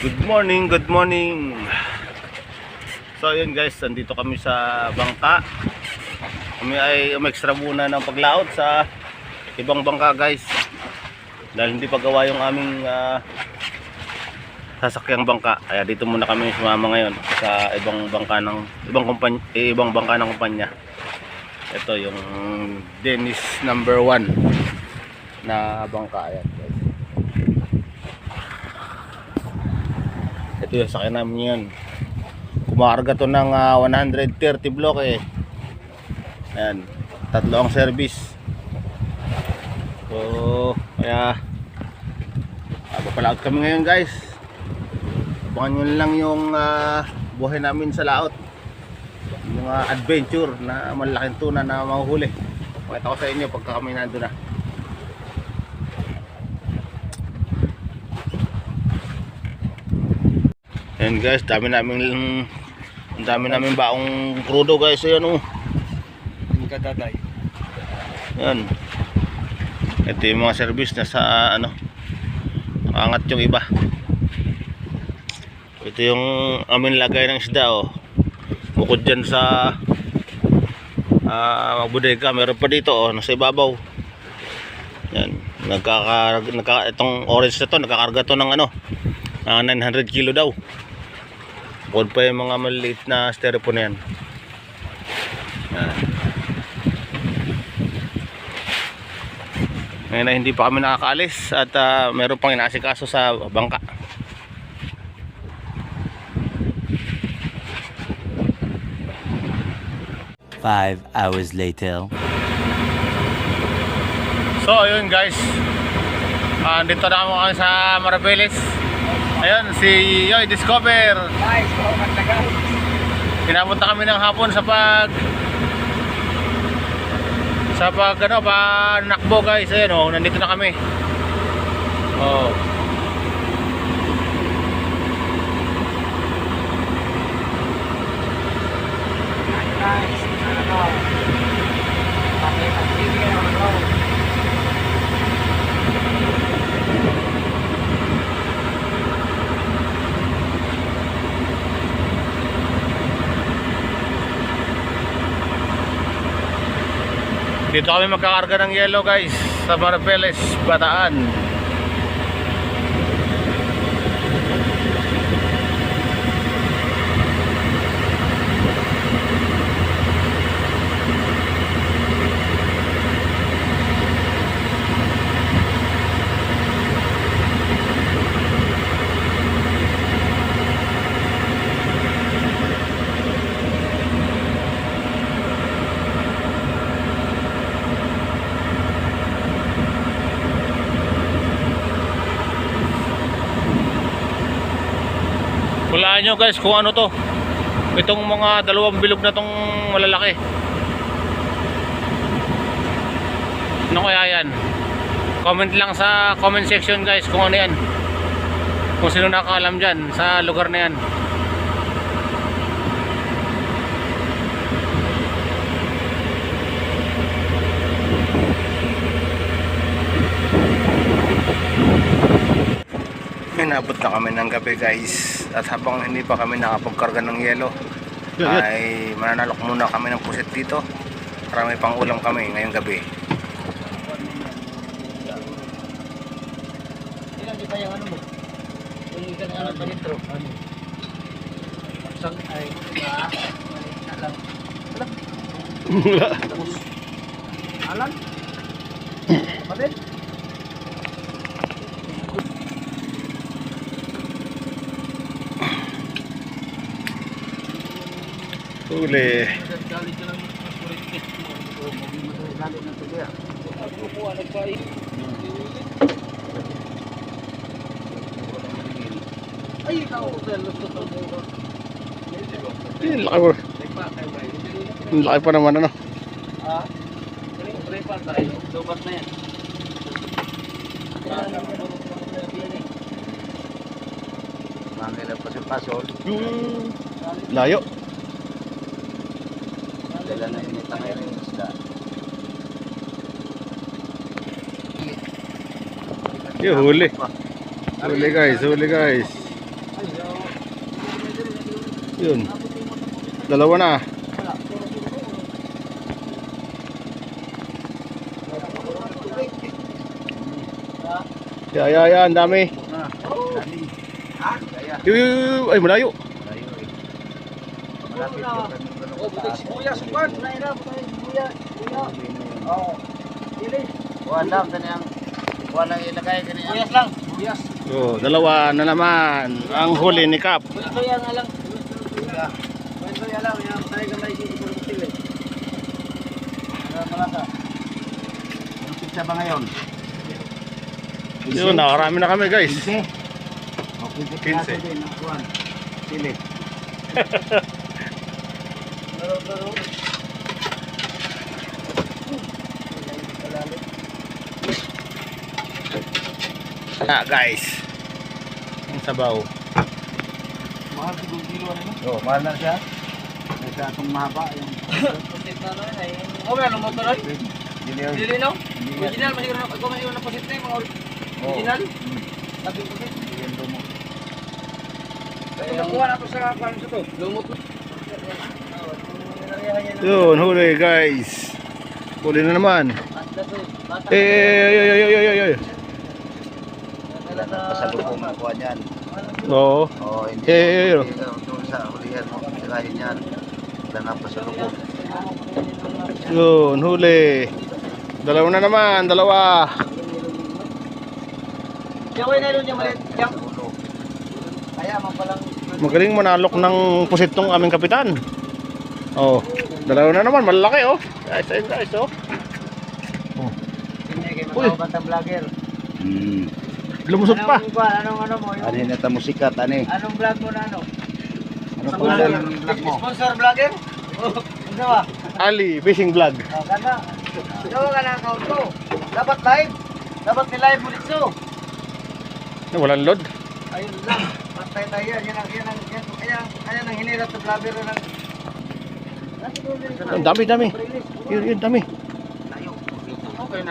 Good morning, good morning. So ayun guys, nandito kami sa bangka. Kami ay umextra muna ng paglaot sa ibang bangka guys. Dahil hindi pa gawa yung aming ah, sasakyang bangka. Kaya dito muna kami sumama ngayon sa ibang bangka ng ibang kumpanya, eh, ibang bangka ng kumpanya. Ito yung Dennis number 1 na bangka ayan guys. Ito yung sakyan namin yun. Kumakarga to ng ah, 130 block eh. Ayan. Tatlo ang service. So, kaya uh, papalaot kami ngayon guys. Abangan nyo lang yung ah, buhay namin sa laot. Yung mga adventure na malaking tuna na mahuhuli. Pakita ko sa inyo pagka kami nandun na. Ayan guys, dami namin ang dami namin baong crudo guys. Ayan oh. Kadaday. Ayan. Ito yung mga service na sa ano. Angat yung iba. Ito yung amin lagay ng isda oh. Bukod dyan sa ah bodega, meron pa dito oh, nasa ibabaw. Yan, nagkaka, nagka, itong orange na to, nagkakarga to ng ano, ah, 900 kilo daw. Bukod pa yung mga maliliit na styrofoam na yan. Yan. Ngayon na hindi pa kami nakakaalis at ah, meron pang inaasikaso sa bangka. Five hours later. So ayun guys Ah, Dito na kami sa Marabeles Ayun si Yoy Discover. Pinapunta kami ng hapon sa pag Sa pag ano pa nakbo guys Ayun oh nandito na kami Oh Nice. Dito kami magkakarga ng yellow guys Sa Marabeles, Bataan Hulaan nyo guys kung ano to. Itong mga dalawang bilog na tong malalaki. Ano kaya yan? Comment lang sa comment section guys kung ano yan. Kung sino nakakalam dyan sa lugar na yan. Inabot na kami ng gabi guys At habang hindi pa kami nakapagkarga ng yelo Ay mananalok muna kami ng pusit dito Para may pang ulam kami ngayong gabi Ilan di ba yung ano mo? Yung ikan ano pa dito? Ano? Sang ay, ah, alam. Alam? Alam? Kapatid? Huli Galit ka lang mas kurit Lalo na po, hotel. Eh, laki bro Ang laki pa naman ano Ah. Lubas na yan. Pa sa pasol. Yung layo Dala na yun itangay rin yung isda. Yung huli Huli guys, huli guys Yun. Dalawa na. Ya, ya, ya, ang dami. Yu, yu, yu. Ay, malayo. Oh, butik sibuyas, sukan. Naira, butik sibuyas. Oo. Dili. Kuha lang kaniyang kuha lang ilagay kaniyang Sibuyas lang. Sibuyas. Oh, dalawa na naman. Ang huli ni Kap. Ito yan alang. Ito yan alang. Yan, tayo gamay si Ibon Butil eh. Ano pizza ba ngayon? Yun, nakarami na kami guys. 15? O 15 15. Ah, guys. Ang sabaw. Mahal siguro kilo ano no? Oh, mahal na siya. May katong mahaba yung Pusit na no ay. Oh, ano mo to rin? dili no? Original masiguro na pag kumain na pusit na yung mga ori- Oh. original. Sabi ko pusit. Hindi yan lumo. Kaya nakuha na to sa kwan sa to. Lumot. Yun, huli guys. Huli na naman. Eh, eh, eh, eh, eh, eh, eh, pasalubong ang kuha niyan. Oo. Oh, hindi. Eh, eh, eh. Ka doon sa hulihan mo. Sirahin yan. Wala na pasalubong. Yun, huli. Dalawa na naman, dalawa. Yawa na rin yung malit. Magaling manalok ng pusit tong aming kapitan. Oh, dalawa na naman, malaki oh. Guys, ayun guys oh. Kay Uy. matawag ang vlogger. Hmm. Lumusot pa. Anong? Anong ano mo? Yung, Ano na ta musikat ani? anong vlog mo na ano? Ano Sa pa vlog- ng vlog mo? Sponsor vlogger? Oh, ano ba? Ali, fishing vlog. Oh, kana. Ikaw ka na account ko. Dapat live. Dapat ni live mo dito. Walang load. Ayun lang. Pantay tayo yan. Yan ang, yan ang, yan, yan, yan ang hinirap sa vlogger ng... Ang dami, dami. Yun, yun, dami. Okay.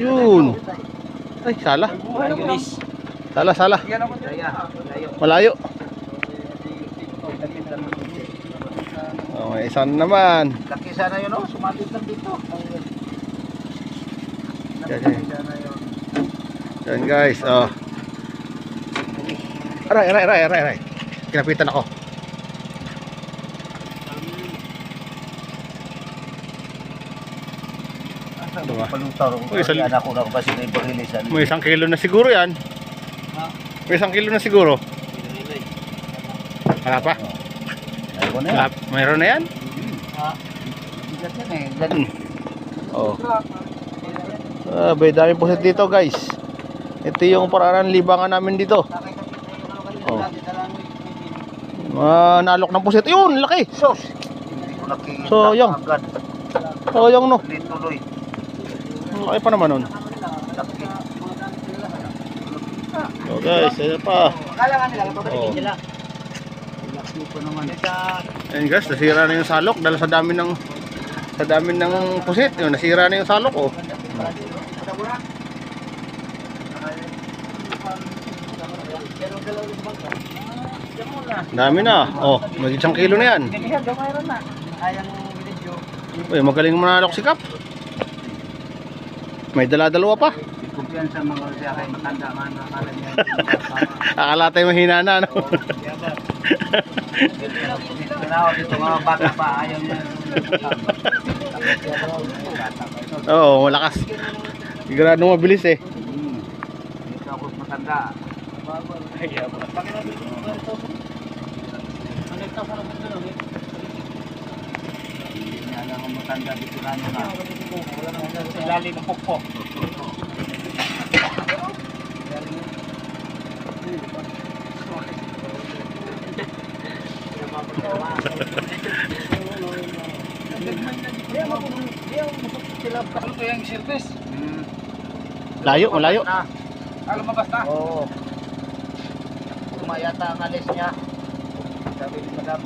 Yun. Ay, sala. Sala, sala. Malayo. May isa na naman. Laki sana yun oh. Sumabit lang dito. Yan, yan. Yan guys, oh. Aray, aray, aray, aray, aray. Kinapitan ako. Palutaw. Uy, sal- Yan ako na ko ba sila ibagilisan. May isang kilo na siguro yan. Ha? May isang kilo na siguro. Wala pa? Ayaw ko na Wala, yan. mayroon na yan? Ha? Bigat yan eh. Gan- Oh. Ah, may dami po dito guys. Ito yung paraan libangan namin dito. Oh. Ah, nalok ng pusit. Yun, laki. Sos! Hindi ko nakikita So, yung- agad. Oh, yung no. Tuloy-tuloy. Laki pa naman nun. So guys, ayun pa. Akala nga nila, kapatid Oh. nila. Ayun guys, nasira na yung salok dahil sa dami ng sa dami ng pusit. Yun, nasira na yung salok oh. Dami na. Oh, may isang kilo na yan. Ayang video. Uy, magaling manalok si Kap. May dala-dalawa pa. Kumpiyansa mga siya kay matanda man. Akala niya. Akala tayo mahina na, no? Tinawag dito mga bata pa. Ayaw niya. Oo, malakas. Sigurado mabilis eh. Hmm. Dito ako matanda. Hindi niya alam ang matanda dito na na. Ilalim ng pokpo. Ano to yung service? Hmm. Layo, malayo. Ah, lumabas na. Oo. Tumayata ang alis niya. Sabi ni madam.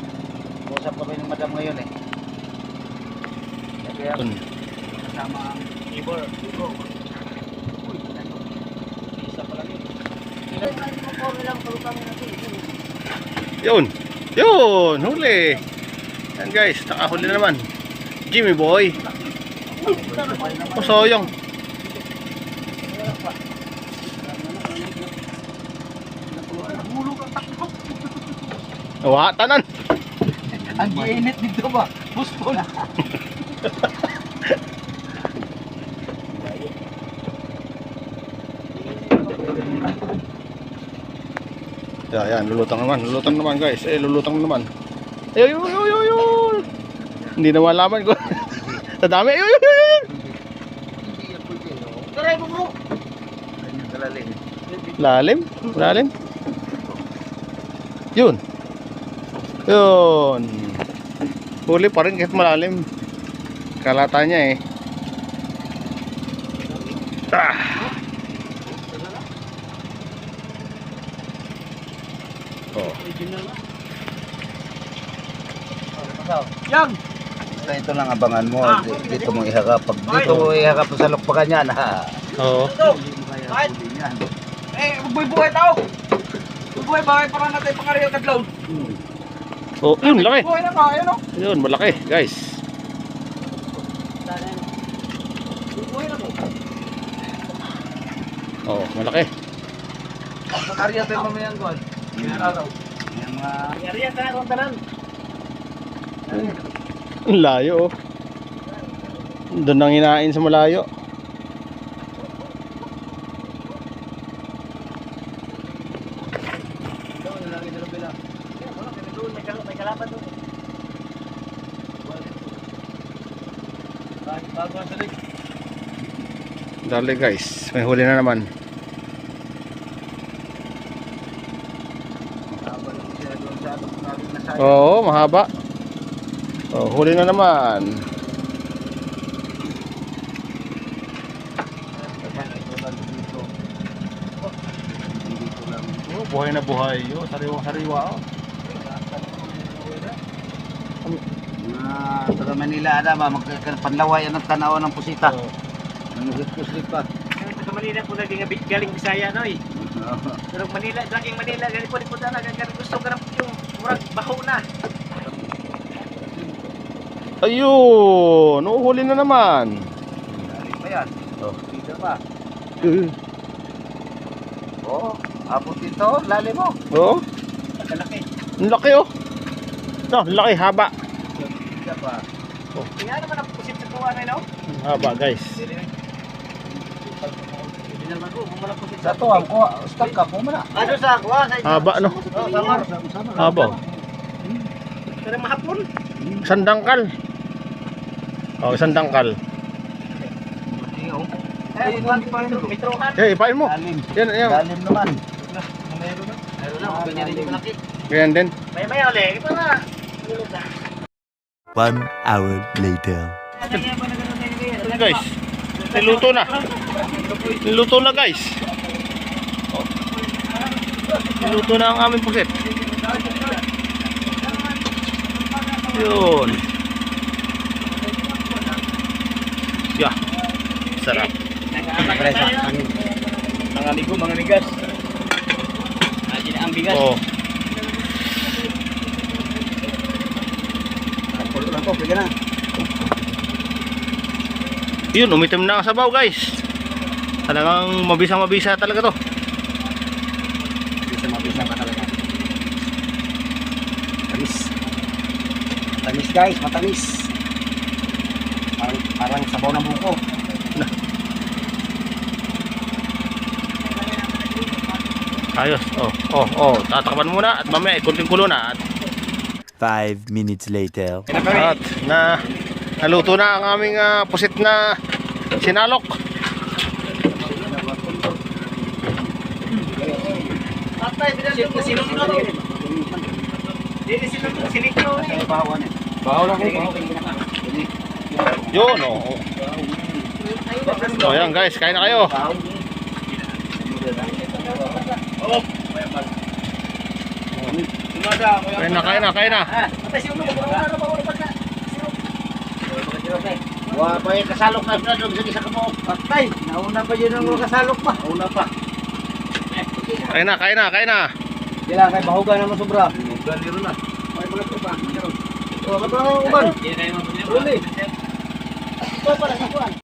Usap kami ni madam ngayon eh. Kaya Yun. kasama ang Ibor. Uy, ano? Isa pa lang yun. Yun. Yun, huli. Yan guys, nakahuli na naman. Jimmy boy. Oh, sayang. Wa, tanan. Ang giinit dito ba? Puspol. Yan, yan, lulutang naman, lulutang naman guys. Eh, lulutang naman. Ay, ay, ay. Hindi na malaman ko. Sa dami. Ay, ay, ay, ay. Taray mo bro. Lalim, lalim. Yun. Yun. Huli pa rin kahit malalim. Kalata niya eh. Oh. Yang. Basta ito lang abangan mo. Ah. Di- Dito mo ihagap. Pag dito mo ihagap sa lukpakan yan, ha? Oo. Ito. Kahit. Eh, buhay-buhay tao. Buhay bahay para natin pangariyo kadlaw. Oh, yun, laki. Buhay na ka, ayun o. Yun, malaki, guys. Oh, malaki. Pangariyo tayo mamayang kuhan. Ang layo oh. Doon nang hinain sa malayo. Dali guys, may huli na naman. Habang lang siya doon sa ano, namin na sayang. Oo, mahaba. Oh, huli na naman. Oh, buhay na buhay. Oh, sariwa sariwa oh. Na taga Manila ada ba magpanlaway ang tanaw ng pusita. Oh. Ano hit pa. Sa Manila po nga galing Bisaya no eh. Pero Manila, laging Manila, galing po po na, galing gusto ka ng yung murag baho na. Ayun, oh, huli na naman. Dali pa yan. Oh. Dito pa. Oh, abot dito, lalim mo. Oh, Kalaki. ang laki oh. No, laki, haba. Dito pa. Kaya naman ang pusit sa tuwa na no? Haba guys. Hindi naman ko, Sa to ang ko, stuck ka mo na. Ano sa kuha? Sa Haba no. Oh, samar. Haba. Pero mahapon. Sandangkal. Oh, sandangkal. Eh. Eh, ipain mo. Yan, yan. Lalim naman. Meron na. Meron na, ganyan din malaki. Ganyan din. May may uli, ito na. One hour later. Guys. Niluto na. Niluto na guys. Oh. Niluto na ang aming pusit. Yun. Yeah. Sarap. Mga ligo, mga nigas. Aji na ang bigas. Oh. Pulo lang ko, pwede na. Yun, umitim na ang sabaw guys. Talagang mabisang mabisa talaga to. Bisa mabisa ka talaga. Tamis. Tamis guys, matamis. Parang, parang sabaw ng buko. Ayos. Oh, oh, oh. Tatakpan muna at mamaya kunting kulo na at Five minutes later. At na naluto na ang aming ah, pusit na sinalok. Patay, binalik sino to. Dili. Bahawan eh. Bahaw lang. Yun, oh. oh. So, ayan guys, kain na kayo. Kain na, kain na, kain na. Patay sino to, ano ba ano ba na? Wah, pa yung kasalok na na doon sa isa ka mo. Patay, nauna pa yun ang kasalok pa. Nauna pa. Kain na, kain na, kain na. Kailangan kay bahugan naman sobra. Bahugan nilo na. May mga. Meron. Oh, kapang uban. Hindi na kayo mabuli. Uli. Ito sa kuwan.